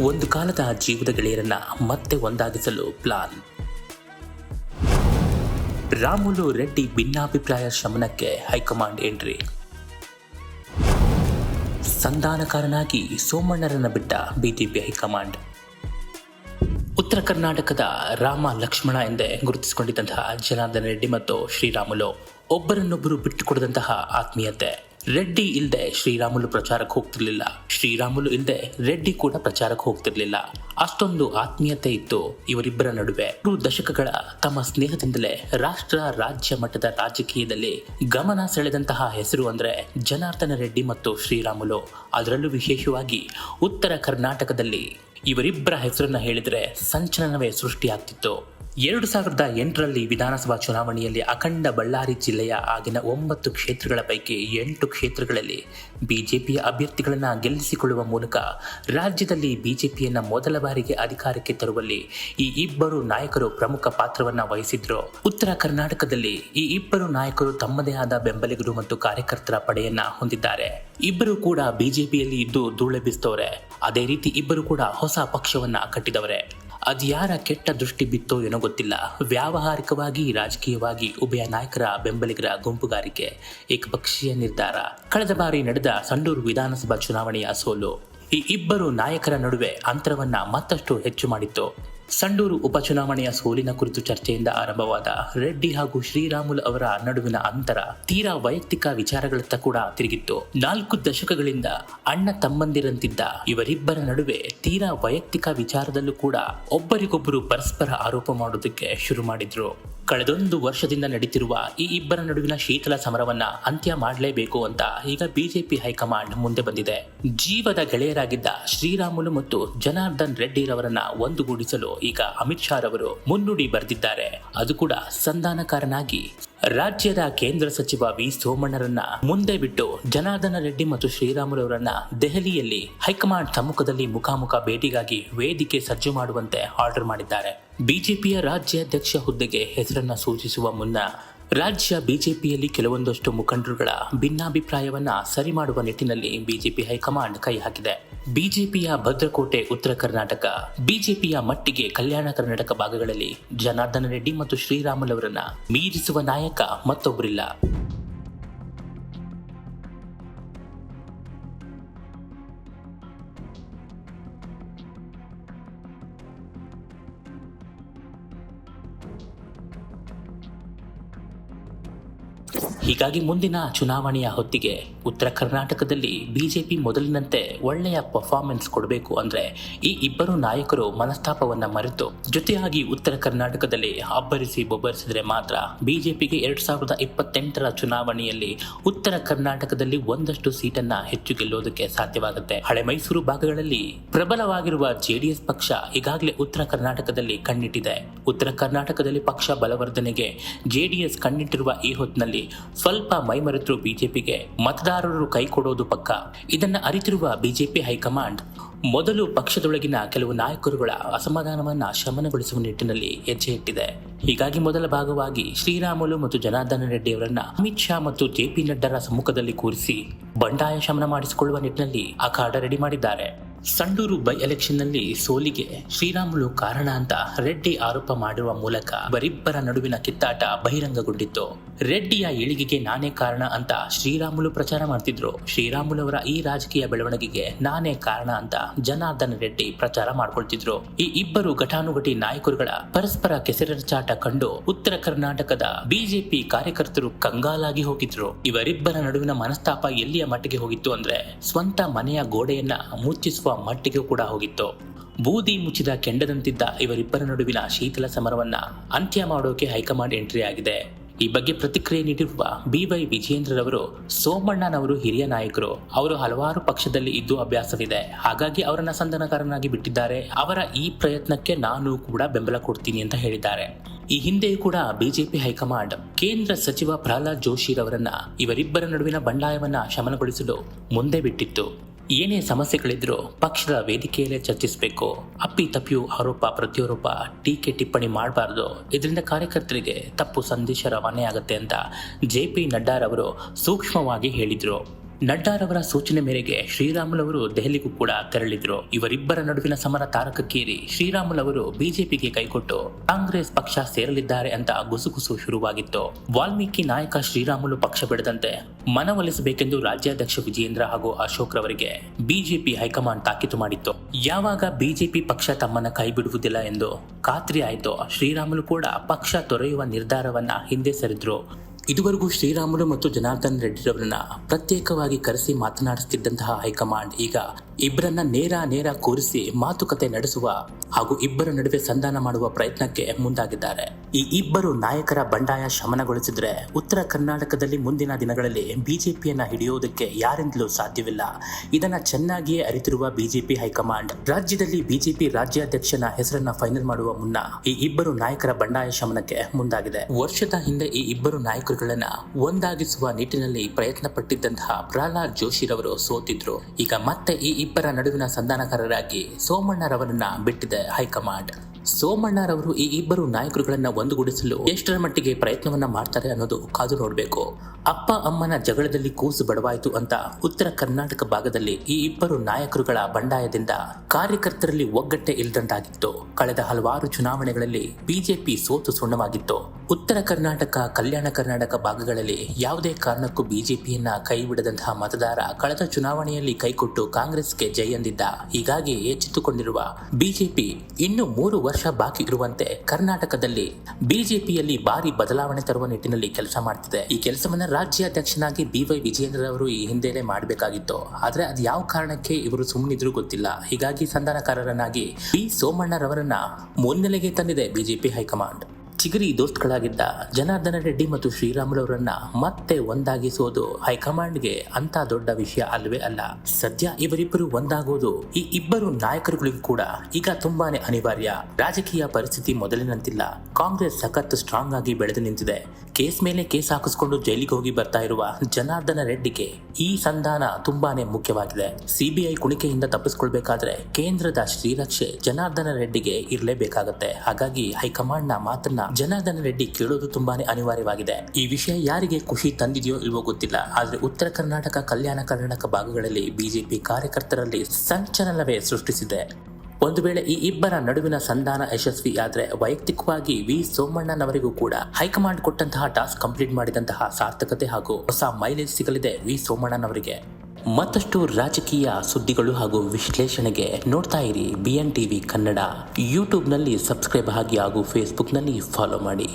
ಒಂದು ಕಾಲದ ಜೀವದ ಗೆಳೆಯರನ್ನ ಮತ್ತೆ ಒಂದಾಗಿಸಲು ಪ್ಲಾನ್ ರಾಮುಲು ರೆಡ್ಡಿ ಭಿನ್ನಾಭಿಪ್ರಾಯ ಶಮನಕ್ಕೆ ಹೈಕಮಾಂಡ್ ಎಂಟ್ರಿ. ಸಂಧಾನಕಾರನಾಗಿ ಸೋಮಣ್ಣರನ್ನ ಬಿಟ್ಟ ಬಿಜೆಪಿ ಹೈಕಮಾಂಡ್. ಉತ್ತರ ಕರ್ನಾಟಕದ ರಾಮ ಲಕ್ಷ್ಮಣ ಎಂದೇ ಗುರುತಿಸಿಕೊಂಡಿದ್ದಂತಹ ಜನಾರ್ದನ ರೆಡ್ಡಿ ಮತ್ತು ಶ್ರೀರಾಮುಲು ಒಬ್ಬರನ್ನೊಬ್ಬರು ಬಿಟ್ಟುಕೊಡದಂತಹ ಆತ್ಮೀಯತೆ. ರೆಡ್ಡಿ ಇಲ್ಲದೆ ಶ್ರೀರಾಮುಲು ಪ್ರಚಾರಕ್ಕೆ ಹೋಗ್ತಿರ್ಲಿಲ್ಲ. ಶ್ರೀರಾಮುಲು ಇಲ್ಲದೆ ರೆಡ್ಡಿ ಕೂಡ ಪ್ರಚಾರಕ್ಕೆ ಹೋಗ್ತಿರ್ಲಿಲ್ಲ. ಅಷ್ಟೊಂದು ಆತ್ಮೀಯತೆ ಇತ್ತು ಇವರಿಬ್ಬರ ನಡುವೆ. ಮೂರು ದಶಕಗಳ ತಮ್ಮ ಸ್ನೇಹದಿಂದಲೇ ರಾಷ್ಟ್ರ, ರಾಜ್ಯ ಮಟ್ಟದ ರಾಜಕೀಯದಲ್ಲಿ ಗಮನ ಸೆಳೆದಂತಹ ಹೆಸರು ಅಂದ್ರೆ ಜನಾರ್ದನ ರೆಡ್ಡಿ ಮತ್ತು ಶ್ರೀರಾಮುಲು. ಅದರಲ್ಲೂ ವಿಶೇಷವಾಗಿ ಉತ್ತರ ಕರ್ನಾಟಕದಲ್ಲಿ ಇವರಿಬ್ಬರ ಹೆಸರನ್ನ ಹೇಳಿದ್ರೆ ಸಂಚಲನವೇ ಸೃಷ್ಟಿಯಾಗ್ತಿತ್ತು. ಎರಡು ಸಾವಿರದ ಎಂಟರಲ್ಲಿ ವಿಧಾನಸಭಾ ಚುನಾವಣೆಯಲ್ಲಿ ಅಖಂಡ ಬಳ್ಳಾರಿ ಜಿಲ್ಲೆಯ ಆಗಿನ ಒಂಬತ್ತು ಕ್ಷೇತ್ರಗಳ ಪೈಕಿ ಎಂಟು ಕ್ಷೇತ್ರಗಳಲ್ಲಿ ಬಿಜೆಪಿಯ ಅಭ್ಯರ್ಥಿಗಳನ್ನು ಗೆಲ್ಲಿಸಿಕೊಳ್ಳುವ ಮೂಲಕ ರಾಜ್ಯದಲ್ಲಿ ಬಿಜೆಪಿಯನ್ನ ಮೊದಲ ಬಾರಿಗೆ ಅಧಿಕಾರಕ್ಕೆ ತರುವಲ್ಲಿ ಈ ಇಬ್ಬರು ನಾಯಕರು ಪ್ರಮುಖ ಪಾತ್ರವನ್ನು ವಹಿಸಿದ್ರು. ಉತ್ತರ ಕರ್ನಾಟಕದಲ್ಲಿ ಈ ಇಬ್ಬರು ನಾಯಕರು ತಮ್ಮದೇ ಆದ ಬೆಂಬಲಿಗರು ಮತ್ತು ಕಾರ್ಯಕರ್ತರ ಪಡೆಯನ್ನ ಹೊಂದಿದ್ದಾರೆ. ಇಬ್ಬರು ಕೂಡ ಬಿಜೆಪಿಯಲ್ಲಿ ಇದ್ದು ಧೂಳೆಬ್ಬಿಸ್ತವ್ರೆ. ಅದೇ ರೀತಿ ಇಬ್ಬರು ಕೂಡ ಹೊಸ ಪಕ್ಷವನ್ನ ಕಟ್ಟಿದವರೇ. ಅದ್ಯಾರ ಕೆಟ್ಟ ದೃಷ್ಟಿ ಬಿತ್ತೋ ಏನೋ ಗೊತ್ತಿಲ್ಲ. ವ್ಯಾವಹಾರಿಕವಾಗಿ, ರಾಜಕೀಯವಾಗಿ ಉಭಯ ನಾಯಕರ ಬೆಂಬಲಿಗರ ಗುಂಪುಗಾರಿಕೆ, ಏಕಪಕ್ಷೀಯ ನಿರ್ಧಾರ. ಕಳೆದ ಬಾರಿ ನಡೆದ ಸಂಡೂರು ವಿಧಾನಸಭಾ ಚುನಾವಣೆಯ ಸೋಲು. ಈ ಇಬ್ಬರು ನಾಯಕರ ನಡುವೆ ಅಂತರವನ್ನ ಮತ್ತಷ್ಟು ಹೆಚ್ಚು ಮಾಡಿತ್ತು. ಸಂಡೂರು ಉಪಚುನಾವಣೆಯ ಸೋಲಿನ ಕುರಿತು ಚರ್ಚೆಯಿಂದ ಆರಂಭವಾದ ರೆಡ್ಡಿ ಹಾಗೂ ಶ್ರೀರಾಮುಲು ಅವರ ನಡುವಿನ ಅಂತರ ತೀರಾ ವೈಯಕ್ತಿಕ ವಿಚಾರಗಳತ್ತ ಕೂಡ ತಿರುಗಿತ್ತು. ನಾಲ್ಕು ದಶಕಗಳಿಂದ ಅಣ್ಣ ತಮ್ಮಂದಿರಂತಿದ್ದ ಇವರಿಬ್ಬರ ನಡುವೆ ತೀರಾ ವೈಯಕ್ತಿಕ ವಿಚಾರದಲ್ಲೂ ಕೂಡ ಒಬ್ಬರಿಗೊಬ್ಬರು ಪರಸ್ಪರ ಆರೋಪ ಮಾಡೋದಕ್ಕೆ ಶುರು ಮಾಡಿದ್ರು. ಕಳೆದೊಂದು ವರ್ಷದಿಂದ ನಡೀತಿರುವ ಈ ಇಬ್ಬರ ನಡುವಿನ ಶೀತಲ ಸಮರವನ್ನ ಅಂತ್ಯ ಮಾಡಲೇಬೇಕು ಅಂತ ಈಗ ಬಿಜೆಪಿ ಹೈಕಮಾಂಡ್ ಮುಂದೆ ಬಂದಿದೆ. ಜೀವದ ಗೆಳೆಯರಾಗಿದ್ದ ಶ್ರೀರಾಮುಲು ಮತ್ತು ಜನಾರ್ದನ್ ರೆಡ್ಡಿರವರನ್ನ ಒಂದುಗೂಡಿಸಲು ಈಗ ಅಮಿತ್ ಶಾ ರವರು ಮುನ್ನುಡಿ ಬರೆದಿದ್ದಾರೆ. ಅದು ಕೂಡ ಸಂಧಾನಕಾರನಾಗಿ. ರಾಜ್ಯದ ಕೇಂದ್ರ ಸಚಿವ ವಿ ಸೋಮಣ್ಣರನ್ನ ಮುಂದೆ ಬಿಟ್ಟು ಜನಾರ್ದನ ರೆಡ್ಡಿ ಮತ್ತು ಶ್ರೀರಾಮುಲು ಅವರನ್ನ ದೆಹಲಿಯಲ್ಲಿ ಹೈಕಮಾಂಡ್ ಸಮ್ಮುಖದಲ್ಲಿ ಮುಖಾಮುಖ ಭೇಟಿಗಾಗಿ ವೇದಿಕೆ ಸಜ್ಜು ಮಾಡುವಂತೆ ಆರ್ಡರ್ ಮಾಡಿದ್ದಾರೆ. ಬಿಜೆಪಿಯ ರಾಜ್ಯಾಧ್ಯಕ್ಷ ಹುದ್ದೆಗೆ ಹೆಸರನ್ನ ಸೂಚಿಸುವ ಮುನ್ನ ರಾಜ್ಯ ಬಿಜೆಪಿಯಲ್ಲಿ ಕೆಲವೊಂದಷ್ಟು ಮುಖಂಡರುಗಳ ಭಿನ್ನಾಭಿಪ್ರಾಯವನ್ನ ಸರಿ ಮಾಡುವ ನಿಟ್ಟಿನಲ್ಲಿ ಬಿಜೆಪಿ ಹೈಕಮಾಂಡ್ ಕೈ ಹಾಕಿದೆ. ಬಿಜೆಪಿಯ ಭದ್ರಕೋಟೆ, ಉತ್ತರ ಕರ್ನಾಟಕ, ಬಿಜೆಪಿಯ ಮಟ್ಟಿಗೆ ಕಲ್ಯಾಣ ಕರ್ನಾಟಕ ಭಾಗಗಳಲ್ಲಿ ಜನಾರ್ದನ ರೆಡ್ಡಿ ಮತ್ತು ಶ್ರೀರಾಮುಲು ಅವರನ್ನ ಮೀರಿಸುವ ನಾಯಕ ಮತ್ತೊಬ್ಬರಿಲ್ಲ ಹೀಗಾಗಿ ಮುಂದಿನ ಚುನಾವಣೆಯ ಹೊತ್ತಿಗೆ ಉತ್ತರ ಕರ್ನಾಟಕದಲ್ಲಿ ಬಿಜೆಪಿ ಮೊದಲಿನಂತೆ ಒಳ್ಳೆಯ ಪರ್ಫಾರ್ಮೆನ್ಸ್ ಕೊಡಬೇಕು ಅಂದ್ರೆ ಈ ಇಬ್ಬರು ನಾಯಕರು ಮನಸ್ತಾಪವನ್ನ ಮರೆತು ಜೊತೆಯಾಗಿ ಉತ್ತರ ಕರ್ನಾಟಕದಲ್ಲಿ ಅಬ್ಬರಿಸಿ ಬೊಬ್ಬರಿಸಿದ್ರೆ ಮಾತ್ರ ಬಿಜೆಪಿಗೆ ಎರಡ್ ಸಾವಿರದ ಇಪ್ಪತ್ತೆಂಟರ ಚುನಾವಣೆಯಲ್ಲಿ ಉತ್ತರ ಕರ್ನಾಟಕದಲ್ಲಿ ಒಂದಷ್ಟು ಸೀಟನ್ನ ಹೆಚ್ಚು ಗೆಲ್ಲೋದಕ್ಕೆ ಸಾಧ್ಯವಾಗುತ್ತೆ. ಹಳೆ ಮೈಸೂರು ಭಾಗಗಳಲ್ಲಿ ಪ್ರಬಲವಾಗಿರುವ ಜೆಡಿಎಸ್ ಪಕ್ಷ ಈಗಾಗಲೇ ಉತ್ತರ ಕರ್ನಾಟಕದಲ್ಲಿ ಕಣ್ಣಿಟ್ಟಿದೆ. ಉತ್ತರ ಕರ್ನಾಟಕದಲ್ಲಿ ಪಕ್ಷ ಬಲವರ್ಧನೆಗೆ ಜೆಡಿಎಸ್ ಕಣ್ಣಿಟ್ಟಿರುವ ಈ ಹೊತ್ತಿನಲ್ಲಿ ಸ್ವಲ್ಪ ಮೈಮರೆತರು ಬಿಜೆಪಿಗೆ ಮತದಾರರು ಕೈ ಕೊಡೋದು ಪಕ್ಕ. ಇದನ್ನ ಅರಿತಿರುವ ಬಿಜೆಪಿ ಹೈಕಮಾಂಡ್ ಮೊದಲು ಪಕ್ಷದೊಳಗಿನ ಕೆಲವು ನಾಯಕರುಗಳ ಅಸಮಾಧಾನವನ್ನ ಶಮನಗೊಳಿಸುವ ನಿಟ್ಟಿನಲ್ಲಿ ಹೆಜ್ಜೆ ಇಟ್ಟಿದೆ. ಹೀಗಾಗಿ ಮೊದಲ ಭಾಗವಾಗಿ ಶ್ರೀರಾಮುಲು ಮತ್ತು ಜನಾರ್ದನ ರೆಡ್ಡಿ ಅವರನ್ನ ಅಮಿತ್ ಶಾ ಮತ್ತು ಜೆಪಿ ನಡ್ಡರ ಸಮ್ಮುಖದಲ್ಲಿ ಕೂರಿಸಿ ಬಂಡಾಯ ಶಮನ ಮಾಡಿಸಿಕೊಳ್ಳುವ ನಿಟ್ಟಿನಲ್ಲಿ ಅಖಾಡ ರೆಡಿ ಮಾಡಿದ್ದಾರೆ. ಸಂಡೂರು ಬೈ ಎಲೆಕ್ಷನ್ನಲ್ಲಿ ಸೋಲಿಗೆ ಶ್ರೀರಾಮುಲು ಕಾರಣ ಅಂತ ರೆಡ್ಡಿ ಆರೋಪ ಮಾಡುವ ಮೂಲಕ ಬರಿಬ್ಬರ ನಡುವಿನ ಕಿತ್ತಾಟ ಬಹಿರಂಗಗೊಂಡಿತ್ತು. ರೆಡ್ಡಿಯ ಏಳಿಗೆಗೆ ನಾನೇ ಕಾರಣ ಅಂತ ಶ್ರೀರಾಮುಲು ಪ್ರಚಾರ ಮಾಡ್ತಿದ್ರು. ಶ್ರೀರಾಮುಲು ಅವರ ಈ ರಾಜಕೀಯ ಬೆಳವಣಿಗೆಗೆ ನಾನೇ ಕಾರಣ ಅಂತ ಜನಾರ್ದನ ರೆಡ್ಡಿ ಪ್ರಚಾರ ಮಾಡ್ಕೊಳ್ತಿದ್ರು. ಈ ಇಬ್ಬರು ಘಟಾನುಘಟಿ ನಾಯಕರುಗಳ ಪರಸ್ಪರ ಕೆಸರೆರಚಾಟ ಕಂಡು ಉತ್ತರ ಕರ್ನಾಟಕದ ಬಿಜೆಪಿ ಕಾರ್ಯಕರ್ತರು ಕಂಗಾಲಾಗಿ ಹೋಗಿದ್ರು. ಇವರಿಬ್ಬರ ನಡುವಿನ ಮನಸ್ತಾಪ ಎಲ್ಲಿಯ ಮಟ್ಟಿಗೆ ಹೋಗಿತ್ತು ಅಂದ್ರೆ ಸ್ವಂತ ಮನೆಯ ಗೋಡೆಯನ್ನ ಮುಚ್ಚಿಸುವ ಮಟ್ಟಿಗೆ ಕೂಡ ಹೋಗಿತ್ತು. ಬೂದಿ ಮುಚ್ಚಿದ ಕೆಂಡದಂತಿದ್ದ ಇವರಿಬ್ಬರ ನಡುವಿನ ಶೀತಲ ಸಮರವನ್ನ ಅಂತ್ಯ ಮಾಡೋಕೆ ಹೈಕಮಾಂಡ್ ಎಂಟ್ರಿ ಆಗಿದೆ. ಈ ಬಗ್ಗೆ ಪ್ರತಿಕ್ರಿಯೆ ನೀಡಿರುವ ಬಿವೈ ವಿಜೇಂದ್ರರವರು ಸೋಮಣ್ಣನವರು ಹಿರಿಯ ನಾಯಕರು. ಅವರು ಹಲವಾರು ಪಕ್ಷದಲ್ಲಿ ಇದ್ದು ಅಭ್ಯಾಸವಿದೆ. ಹಾಗಾಗಿ ಅವರನ್ನ ಸಂಧಾನಕಾರನಾಗಿ ಬಿಟ್ಟಿದ್ದಾರೆ. ಅವರ ಈ ಪ್ರಯತ್ನಕ್ಕೆ ನಾನು ಕೂಡ ಬೆಂಬಲ ಕೊಡ್ತೀನಿ ಅಂತ ಹೇಳಿದ್ದಾರೆ. ಈ ಹಿಂದೆಯೂ ಕೂಡ ಬಿಜೆಪಿ ಹೈಕಮಾಂಡ್, ಕೇಂದ್ರ ಸಚಿವ ಪ್ರಹ್ಲಾದ್ ಜೋಶಿ ರವರನ್ನ ಇವರಿಬ್ಬರ ನಡುವಿನ ಬಂಡಾಯವನ್ನ ಶಮನಗೊಳಿಸಲು ಮುಂದೆ ಬಿಟ್ಟಿತ್ತು. ಏನೇ ಸಮಸ್ಯೆಗಳಿದ್ರೂ ಪಕ್ಷದ ವೇದಿಕೆಯಲ್ಲೇ ಚರ್ಚಿಸಬೇಕು. ಅಪ್ಪಿ ತಪ್ಪಿಯು ಆರೋಪ, ಪ್ರತ್ಯಾರೋಪ, ಟೀಕೆ ಟಿಪ್ಪಣಿ ಮಾಡಬಾರ್ದು. ಇದರಿಂದ ಕಾರ್ಯಕರ್ತರಿಗೆ ತಪ್ಪು ಸಂದೇಶ ರವಾನೆಯಾಗುತ್ತೆ ಅಂತ ಜೆ ಪಿ ನಡ್ಡಾರವರು ಸೂಕ್ಷ್ಮವಾಗಿ ಹೇಳಿದ್ರು. ನಡ್ಡಾರವರ ಸೂಚನೆ ಮೇರೆಗೆ ಶ್ರೀರಾಮುಲವರು ದೆಹಲಿಗೂ ಕೂಡ ತೆರಳಿದ್ರು. ಇವರಿಬ್ಬರ ನಡುವಿನ ಸಮರ ತಾರಕಕ್ಕೇರಿ ಶ್ರೀರಾಮುಲವರು ಬಿಜೆಪಿಗೆ ಕೈಕೊಟ್ಟು ಕಾಂಗ್ರೆಸ್ ಪಕ್ಷ ಸೇರಲಿದ್ದಾರೆ ಅಂತ ಗುಸುಗುಸು ಶುರುವಾಗಿತ್ತು. ವಾಲ್ಮೀಕಿ ನಾಯಕ ಶ್ರೀರಾಮುಲು ಪಕ್ಷ ಬಿಡದಂತೆ ಮನವೊಲಿಸಬೇಕೆಂದು ರಾಜ್ಯಾಧ್ಯಕ್ಷ ವಿಜಯೇಂದ್ರ ಹಾಗೂ ಅಶೋಕ್ ರವರಿಗೆ ಬಿಜೆಪಿ ಹೈಕಮಾಂಡ್ ತಾಕೀತು ಮಾಡಿತ್ತು. ಯಾವಾಗ ಬಿಜೆಪಿ ಪಕ್ಷ ತಮ್ಮನ್ನ ಕೈ ಬಿಡುವುದಿಲ್ಲ ಎಂದು ಖಾತ್ರಿ ಆಯಿತು. ಶ್ರೀರಾಮುಲು ಕೂಡ ಪಕ್ಷ ತೊರೆಯುವ ನಿರ್ಧಾರವನ್ನ ಹಿಂದೆ ಸರಿದ್ರು. ಇದುವರೆಗೂ ಶ್ರೀರಾಮುಲು ಮತ್ತು ಜನಾರ್ದನ್ ರೆಡ್ಡಿರವರನ್ನ ಪ್ರತ್ಯೇಕವಾಗಿ ಕರೆಸಿ ಮಾತನಾಡಿಸುತ್ತಿದ್ದಂತಹ ಹೈಕಮಾಂಡ್ ಈಗ ಇಬ್ಬರನ್ನ ನೇರ ನೇರ ಕೂರಿಸಿ ಮಾತುಕತೆ ನಡೆಸುವ ಹಾಗೂ ಇಬ್ಬರ ನಡುವೆ ಸಂಧಾನ ಮಾಡುವ ಪ್ರಯತ್ನಕ್ಕೆ ಮುಂದಾಗಿದ್ದಾರೆ. ಈ ಇಬ್ಬರು ನಾಯಕರ ಬಂಡಾಯ ಶಮನಗೊಳಿಸಿದ್ರೆ ಉತ್ತರ ಕರ್ನಾಟಕದಲ್ಲಿ ಮುಂದಿನ ದಿನಗಳಲ್ಲಿ ಬಿಜೆಪಿಯನ್ನ ಹಿಡಿಯುವುದಕ್ಕೆ ಯಾರಿಂದಲೂ ಸಾಧ್ಯವಿಲ್ಲ. ಇದನ್ನ ಚೆನ್ನಾಗಿಯೇ ಅರಿತಿರುವ ಬಿಜೆಪಿ ಹೈಕಮಾಂಡ್, ರಾಜ್ಯದಲ್ಲಿ ಬಿಜೆಪಿ ರಾಜ್ಯಾಧ್ಯಕ್ಷನ ಹೆಸರನ್ನ ಫೈನಲ್ ಮಾಡುವ ಮುನ್ನ ಈ ಇಬ್ಬರು ನಾಯಕರ ಬಂಡಾಯ ಶಮನಕ್ಕೆ ಮುಂದಾಗಿದೆ. ವರ್ಷದ ಹಿಂದೆ ಈ ಇಬ್ಬರು ನಾಯಕರುಗಳನ್ನ ಒಂದಾಗಿಸುವ ನಿಟ್ಟಿನಲ್ಲಿ ಪ್ರಯತ್ನ ಪಟ್ಟಿದ್ದಂತಹ ಪ್ರಹ್ಲಾದ್ ಜೋಶಿರವರು ಸೋತಿದ್ರು. ಈಗ ಮತ್ತೆ ಈ ಇಬ್ಬರ ನಡುವಿನ ಸಂಧಾನಕಾರರಾಗಿ ಸೋಮಣ್ಣರವರನ್ನ ಬಿಟ್ಟಿದೆ ಹೈಕಮಾಂಡ್. ಸೋಮಣ್ಣರವರು ಈ ಇಬ್ಬರು ನಾಯಕರುಗಳನ್ನ ಒಂದುಗೂಡಿಸಲು ಎಷ್ಟರ ಮಟ್ಟಿಗೆ ಪ್ರಯತ್ನವನ್ನ ಮಾಡ್ತಾರೆ ಅನ್ನೋದು ಕಾದು ನೋಡಬೇಕು. ಅಪ್ಪ, ಅಮ್ಮನ ಜಗಳದಲ್ಲಿ ಕೂಸು ಬಡವಾಯಿತು ಅಂತ ಉತ್ತರ ಕರ್ನಾಟಕ ಭಾಗದಲ್ಲಿ ಈ ಇಬ್ಬರು ನಾಯಕರುಗಳ ಬಂಡಾಯದಿಂದ ಕಾರ್ಯಕರ್ತರಲ್ಲಿ ಒಗ್ಗಟ್ಟೆ ಇಲ್ಲದಂತಾಗಿತ್ತು ಕಳೆದ ಹಲವಾರು ಚುನಾವಣೆಗಳಲ್ಲಿ ಬಿಜೆಪಿ ಸೋತು ಸುಣ್ಣವಾಗಿತ್ತು. ಉತ್ತರ ಕರ್ನಾಟಕ, ಕಲ್ಯಾಣ ಕರ್ನಾಟಕ ಭಾಗಗಳಲ್ಲಿ ಯಾವುದೇ ಕಾರಣಕ್ಕೂ ಬಿಜೆಪಿಯನ್ನ ಕೈ ಬಿಡದಂತಹ ಮತದಾರ ಕಳೆದ ಚುನಾವಣೆಯಲ್ಲಿ ಕೈಕೊಟ್ಟು ಕಾಂಗ್ರೆಸ್ಗೆ ಜೈ ಎಂದಿದ್ದ ಹೀಗಾಗಿ ಎಚ್ಚೆತ್ತುಕೊಂಡಿರುವ ಬಿಜೆಪಿ ಇನ್ನು ಮೂರು ವರ್ಷ ಬಾಕಿ ಇರುವಂತೆ ಕರ್ನಾಟಕದಲ್ಲಿ ಬಿಜೆಪಿಯಲ್ಲಿ ಭಾರಿ ಬದಲಾವಣೆ ತರುವ ನಿಟ್ಟಿನಲ್ಲಿ ಕೆಲಸ ಮಾಡ್ತಿದೆ. ಈ ಕೆಲಸವನ್ನ ರಾಜ್ಯಾಧ್ಯಕ್ಷನಾಗಿ ಬಿ ವೈ ವಿಜಯೇಂದ್ರ ಅವರು ಈ ಹಿಂದೆನೆ ಮಾಡಬೇಕಾಗಿತ್ತು. ಆದ್ರೆ ಅದು ಯಾವ ಕಾರಣಕ್ಕೆ ಇವರು ಸುಮ್ಮನಿದ್ರು ಗೊತ್ತಿಲ್ಲ. ಹೀಗಾಗಿ ಸಂಧಾನಕಾರರನ್ನಾಗಿ ಬಿ ಸೋಮಣ್ಣರವರನ್ನ ಮುನ್ನೆಲೆಗೆ ತಂದಿದೆ ಬಿಜೆಪಿ ಹೈಕಮಾಂಡ್. ಚಿಗರಿ ದೋಸ್ತ್ಗಳಾಗಿದ್ದ ಜನಾರ್ದನ ರೆಡ್ಡಿ ಮತ್ತು ಶ್ರೀರಾಮುಲವರನ್ನ ಮತ್ತೆ ಒಂದಾಗಿಸೋದು ಹೈಕಮಾಂಡ್ಗೆ ಅಂತ ದೊಡ್ಡ ವಿಷಯ ಅಲ್ವೇ ಅಲ್ಲ. ಸದ್ಯ ಇವರಿಬ್ಬರು ಒಂದಾಗೋದು ಈ ಇಬ್ಬರು ನಾಯಕರುಗಳಿಗೂ ಕೂಡ ಈಗ ತುಂಬಾನೇ ಅನಿವಾರ್ಯ. ರಾಜಕೀಯ ಪರಿಸ್ಥಿತಿ ಮೊದಲಿನಂತಿಲ್ಲ. ಕಾಂಗ್ರೆಸ್ ಸಖತ್ ಸ್ಟ್ರಾಂಗ್ ಆಗಿ ಬೆಳೆದು ನಿಂತಿದೆ. ಕೇಸ್ ಮೇಲೆ ಕೇಸ್ ಹಾಕಿಸ್ಕೊಂಡು ಜೈಲಿಗೆ ಹೋಗಿ ಬರ್ತಾ ಇರುವ ಜನಾರ್ದನ ರೆಡ್ಡಿಗೆ ಈ ಸಂಧಾನ ತುಂಬಾನೇ ಮುಖ್ಯವಾಗಿದೆ. ಸಿಬಿಐ ಕುಣಿಕೆಯಿಂದ ತಪ್ಪಿಸ್ಕೊಳ್ಬೇಕಾದ್ರೆ ಕೇಂದ್ರದ ಶ್ರೀರಕ್ಷೆ ಜನಾರ್ದನ ರೆಡ್ಡಿಗೆ ಇರಲೇಬೇಕಾಗತ್ತೆ. ಹಾಗಾಗಿ ಹೈಕಮಾಂಡ್ನ ಮಾತನ್ನ ಜನಾರ್ದನ ರೆಡ್ಡಿ ಕೇಳೋದು ತುಂಬಾನೇ ಅನಿವಾರ್ಯವಾಗಿದೆ. ಈ ವಿಷಯ ಯಾರಿಗೆ ಖುಷಿ ತಂದಿದೆಯೋ ಇಲ್ವೋ ಗೊತ್ತಿಲ್ಲ. ಆದ್ರೆ ಉತ್ತರ ಕರ್ನಾಟಕ, ಕಲ್ಯಾಣ ಕರ್ನಾಟಕ ಭಾಗಗಳಲ್ಲಿ ಬಿಜೆಪಿ ಕಾರ್ಯಕರ್ತರಲ್ಲಿ ಸಂಚಲನವೇ ಸೃಷ್ಟಿಸಿದೆ. ಒಂದು ವೇಳೆ ಈ ಇಬ್ಬರ ನಡುವಿನ ಸಂಧಾನ ಯಶಸ್ವಿಯಾದರೆ ವೈಯಕ್ತಿಕವಾಗಿ ವಿ ಸೋಮಣ್ಣನವರಿಗೂ ಕೂಡ ಹೈಕಮಾಂಡ್ ಕೊಟ್ಟಂತಹ ಟಾಸ್ಕ್ ಕಂಪ್ಲೀಟ್ ಮಾಡಿದಂತಹ ಸಾರ್ಥಕತೆ ಹಾಗೂ ಹೊಸ ಮೈಲೇಜ್ ಸಿಗಲಿದೆ ವಿ ಸೋಮಣ್ಣನವರಿಗೆ. ಮತ್ತಷ್ಟು ರಾಜಕೀಯ ಸುದ್ದಿಗಳು ಹಾಗೂ ವಿಶ್ಲೇಷಣೆಗೆ ನೋಡ್ತಾ ಇರಿ ಬಿ ಎನ್ ಟಿವಿ ಕನ್ನಡ. ಯೂಟ್ಯೂಬ್ನಲ್ಲಿ ಸಬ್ಸ್ಕ್ರೈಬ್ ಆಗಿ ಹಾಗೂ ಫೇಸ್ಬುಕ್ನಲ್ಲಿ ಫಾಲೋ ಮಾಡಿ.